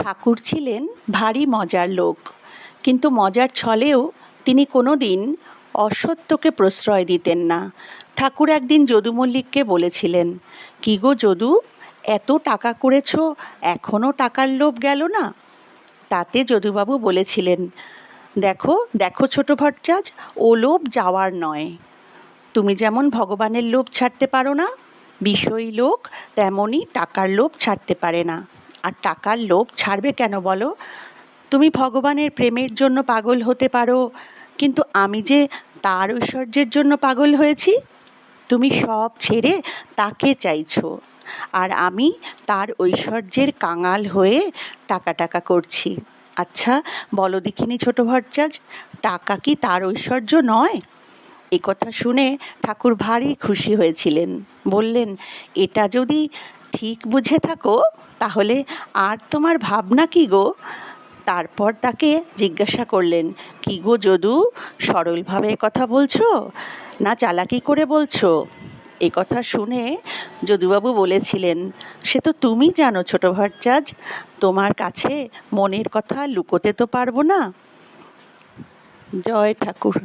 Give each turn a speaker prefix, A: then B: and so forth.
A: ঠাকুর ছিলেন ভারী মজার লোক। কিন্তু মজার ছলেও তিনি কোনো দিন অসত্যকে প্রশ্রয় দিতেন না। ঠাকুর একদিন যদু মল্লিককে বলেছিলেন, কী গো যদু, এত টাকা করেছ এখনও টাকার লোভ গেল না? তাতে যদুবাবু বলেছিলেন, দেখো দেখো ছোট ভট্টাচ, ও লোভ যাওয়ার নয়। তুমি যেমন ভগবানের লোভ ছাড়তে পারো না, বিষয়ী লোক তেমনই টাকার লোভ ছাড়তে পারে না। আর টাকার লোভ ছাড়বে কেন বলো? তুমি ভগবানের প্রেমের জন্য পাগল হতে পারো, কিন্তু আমি যে তার ঐশ্বর্যের জন্য পাগল হয়েছি, তুমি সব ছেড়ে তাকে চাইছো। আর আমি তার ঐশ্বর্যের কাঙাল হয়ে টাকা টাকা করছি। আচ্ছা বলো দেখিনি ছোটো ভট্টাচ, টাকা কি তার ঐশ্বর্য নয়? এ কথা শুনে ঠাকুর ভারী খুশি হয়েছিলেন। বললেন, এটা যদি ঠিক বুঝে থাকো, তাহলে আর তোমার ভাবনা কি গো? তারপর তাকে জিজ্ঞাসা করলেন, কি গো যদু, সরলভাবে কথা বলছো? না চালাকি করে বলছো? এ কথা শুনে যদুবাবু বলেছিলেন, সে তো তুমি জানো ছোট ভট্টাচ তোমার কাছে মনের কথা লুকোতে তো পারব না। জয় ঠাকুর।